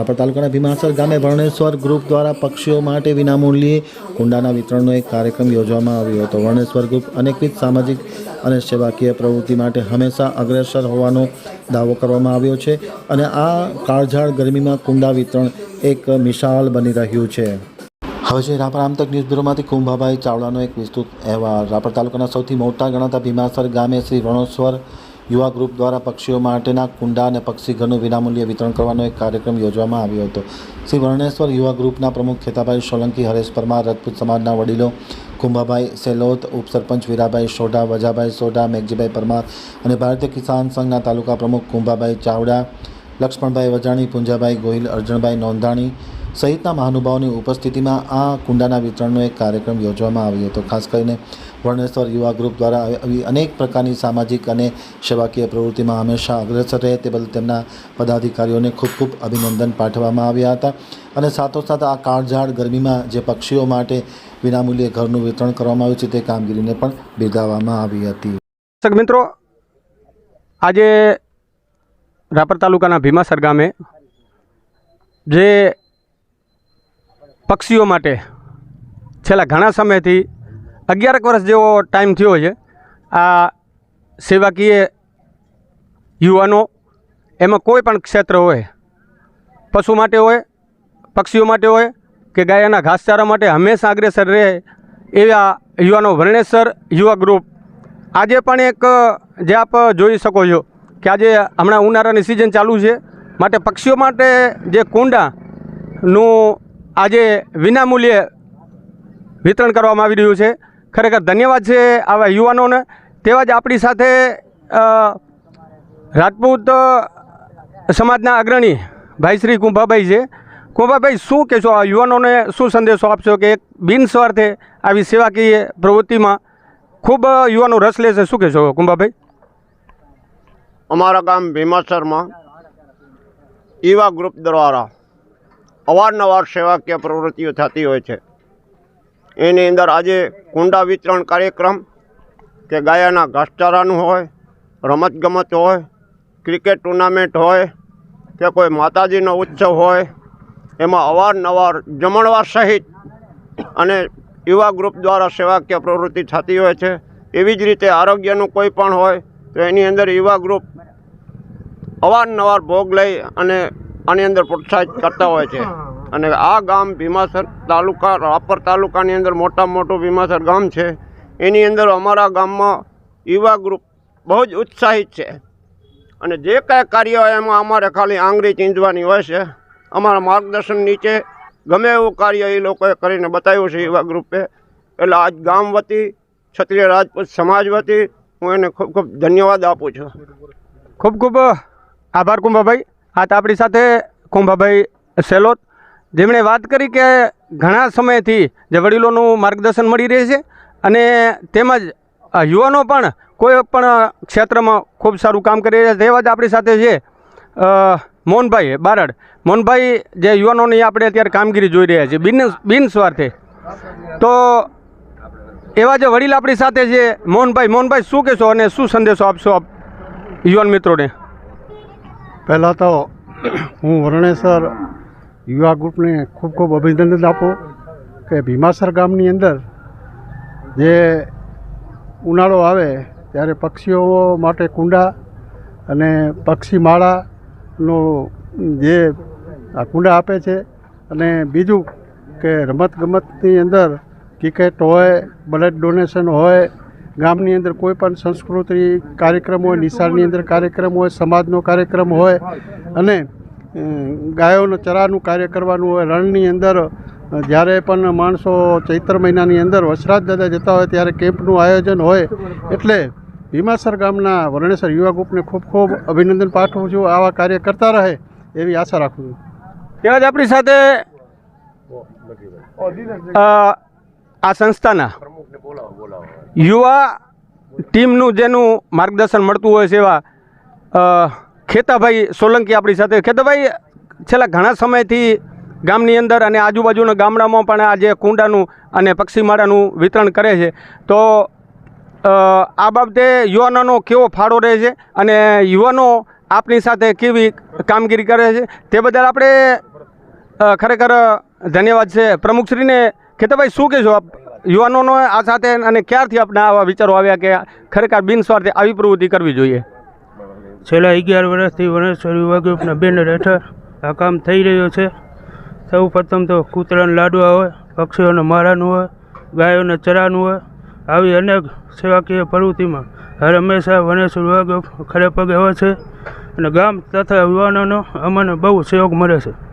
રાપર તાલુકાના ભીમાસર ગામે વર્ણેશ્વર ગ્રુપ દ્વારા પક્ષીઓ માટે વિનામૂલ્યે કુંડાના વિતરણનો એક કાર્યક્રમ યોજવામાં આવ્યો હતો. વર્ણેશ્વર ગ્રુપ અનેકવિધ સામાજિક અને સેવાકીય પ્રવૃત્તિ માટે હંમેશા અગ્રેસર હોવાનો દાવો કરવામાં આવ્યો છે અને આ કાળઝાળ ગરમીમાં કુંડા વિતરણ એક મિસાલ બની રહ્યું છે. હવે છે રાપર આમતક ન્યૂઝ બ્યુરોમાંથી કુંભાભાઈ ચાવડાનો એક વિસ્તૃત અહેવાલ. રાપર તાલુકાના સૌથી મોટા ગણાતા ભીમાસર ગામે શ્રી રણોશ્વર યુવા ગ્રુપ દ્વારા પક્ષીઓ માટેના કુંડા અને પક્ષી ઘરનું વિનામૂલ્યે વિતરણ કરવાનો એક કાર્યક્રમ યોજવામાં આવ્યો હતો. શ્રી વર્ણેશ્વર યુવા ગ્રુપના પ્રમુખ ખેતાભાઈ સોલંકી, હરેશ પરમાર, રાજપૂત સમાજના વડીલો કુંભાભાઈ સેલોત, ઉપસરપંચ વીરાભાઈ સોઢા, વજાભાઈ સોઢા, મેઘજીભાઈ પરમાર અને ભારતીય કિસાન સંઘના તાલુકા પ્રમુખ કુંભાભાઈ ચાવડા, લક્ષ્મણભાઈ વજાણી, પુંજાભાઈ ગોહિલ, અર્જણભાઈ નોંધાણી સહિતના મહાનુભાવોની ઉપસ્થિતિમાં આ કુંડાના વિતરણનો એક કાર્યક્રમ યોજવામાં આવ્યો હતો. ખાસ કરીને વર્ણેશ્વર યુવા ગ્રુપ દ્વારા આવી અનેક પ્રકારની સામાજિક અને સેવાકીય પ્રવૃત્તિમાં હંમેશા અગ્રેસર રહે તે બદલ તેમના પદાધિકારીઓને ખૂબ ખૂબ અભિનંદન પાઠવવામાં આવ્યા હતા. અને સાથોસાથ આ કાળઝાળ ગરમીમાં જે પક્ષીઓ માટે વિનામૂલ્યે ઘરનું વિતરણ કરવામાં આવ્યું છે તે કામગીરીને પણ બિરદાવવામાં આવી હતી. મિત્રો, આજે રાપર તાલુકાના ભીમાસર ગામે જે પક્ષીઓ માટે. છેલ્લા ઘણા સમયથી અગિયારક વર્ષ જેવો ટાઈમ થયો છે. આ સેવાકીય યુવાનો એમાં કોઈ પણ ક્ષેત્ર હોય, પશુ માટે હોય, પક્ષીઓ માટે હોય કે ગાયના ઘાસચારા માટે હંમેશા અગ્રેસર રહે એવા યુવાનો વર્ણેશ્વર યુવા ગ્રુપ આજે પણ એક, જે આપ જોઈ શકો છો કે આજે હમણાં ઉનાળાની સિઝન ચાલુ છે. માટે પક્ષીઓ માટે જે કુંડાનું આજે વિનામૂલ્યે વિતરણ કરવામાં આવી રહ્યું છે. ખરેખર ધન્યવાદ છે આવા યુવાનોને. તેવા જ આપણી સાથે રાજપૂત સમાજના અગ્રણી ભાઈ શ્રી કુંભાભાઈ છે. કુંભાભાઈ, શું કહેશો આ યુવાનોને? શું સંદેશો આપશો કે એક બિનસ્વાર્થે આવી સેવાકીય પ્રવૃત્તિમાં ખૂબ યુવાનો રસ લે છે? શું કહેશો કુંભાભાઈ? અમારા ગામ ભીમાસરમાં ઈવા ગ્રુપ દ્વારા અવારનવાર સેવાકીય પ્રવૃત્તિઓ થતી હોય છે. એની અંદર આજે કુંડા વિતરણ કાર્યક્રમ કે ગાયાના ઘાસચારાનું હોય, રમતગમત હોય, ક્રિકેટ ટુર્નામેન્ટ હોય કે કોઈ માતાજીનો ઉત્સવ હોય, એમાં અવારનવાર જમણવાર સહિત અને યુવા ગ્રુપ દ્વારા સેવાકીય પ્રવૃત્તિ થતી હોય છે. એવી જ રીતે આરોગ્યનું કોઈ પણ હોય, તો એની અંદર યુવા ગ્રુપ અવારનવાર ભોગ લઈ અને આની અંદર પ્રોત્સાહિત કરતા હોય છે. અને આ ગામ ભીમાસર તાલુકા રાપર તાલુકાની અંદર મોટામાં મોટું ભીમાસર ગામ છે. એની અંદર અમારા ગામમાં યુવા ગ્રુપ બહુ જ ઉત્સાહિત છે. અને જે કાંઈ કાર્ય હોય એમાં અમારે ખાલી આંગળી ચીંધવાની હોય છે. અમારા માર્ગદર્શન નીચે ગમે એવું કાર્ય એ લોકોએ કરીને બતાવ્યું છે યુવા ગ્રુપે. એટલે આજ ગામ વતી ક્ષત્રિય રાજપૂત સમાજ વતી હું એને ખૂબ ખૂબ ધન્યવાદ આપું છું. ખૂબ ખૂબ આભાર કુંભાભાઈ. આ તો આપણી સાથે કુંભાભાઈ સેલોત. જેમણે વાત કરી કે ઘણા સમયથી જે વડીલોનું માર્ગદર્શન મળી રહે છે અને તેમજ યુવાનો પણ કોઈ પણ ક્ષેત્રમાં ખૂબ સારું કામ કરી રહ્યા છે. તેવા જ આપણી સાથે છે મોહનભાઈ બારડ. મોહનભાઈ, જે યુવાનોની આપણે અત્યારે કામગીરી જોઈ રહ્યા છીએ, બિન બિનસ્વાર્થે તો એવા જે વડીલ આપણી સાથે છે, મોહનભાઈ મોહનભાઈ શું કહેશો અને શું સંદેશો આપશો આપ યુવાન મિત્રોને? પહેલાં તો હું વરણેસર યુવા ગ્રુપને ખૂબ ખૂબ અભિનંદન આપું કે ભીમાસર ગામની અંદર જે ઉનાળો આવે ત્યારે પક્ષીઓ માટે કુંડા અને પક્ષી માળાનો જે આ કુંડા આપે છે અને બીજું કે રમતગમતની અંદર ક્રિકેટ હોય, બ્લડ ડોનેશન હોય ગામની અંદર કોઈ પણ સંસ્કૃતિ કાર્યક્રમ હોય, નિશાળની અંદર કાર્યક્રમ હોય, સમાજનો કાર્યક્રમ હોય અને ગાયોનો ચરાનું કાર્ય કરવાનું હોય, રણની અંદર જ્યારે પણ માણસો ચૈત્ર મહિનાની અંદર વસરાજ દાદા જતા હોય, ત્યારે કેમ્પનું આયોજન હોય, એટલે ભીમાસર ગામના વર્ણેશ્વર યુવા ગ્રુપને ખૂબ ખૂબ અભિનંદન પાઠવું છું, આવા કાર્ય કરતા રહે એવી આશા રાખું છું. તેમજ આપણી સાથે આ સંસ્થાના યુવા ટીમનું જેનું માર્ગદર્શન મળતું હોય છે એવા ખેતાભાઈ સોલંકી આપણી સાથે. ખેતાભાઈ, છેલ્લા ઘણા સમયથી ગામની અંદર અને આજુબાજુના ગામડામાં પણ આ જે કુંડાનું અને પક્ષીમાળાનું વિતરણ કરે છે. તો આ બાબતે યુવાનોનો કેવો ફાળો રહે છે અને યુવાનો આપની સાથે કેવી કામગીરી કરે છે તે બદલ આપણે ખરેખર ધન્યવાદ છે. પ્રમુખશ્રીને ખેતાભાઈ શું કહેશો આપ યુવાનોનો આ સાથે અને ક્યારથી આપના આવા વિચારો આવ્યા કે ખરેખર બિનસ્વાર્થે આવી પ્રવૃત્તિ કરવી જોઈએ? છેલ્લા અગિયાર વર્ષથી વનેશ્વર યુવા ગ્રુપના બેનર હેઠળ આ કામ થઈ રહ્યું છે. સૌ પ્રથમ તો કૂતરાના લાડવા હોય, પક્ષીઓને મારાનું હોય, ગાયોને ચરાનું હોય, આવી અનેક સેવાકીય પ્રવૃત્તિમાં હર હંમેશા વનેશ્વર વિભાગ ખરે પગે હોય છે. અને ગામ તથા યુવાનોનો અમને બહુ સહયોગ મળે છે.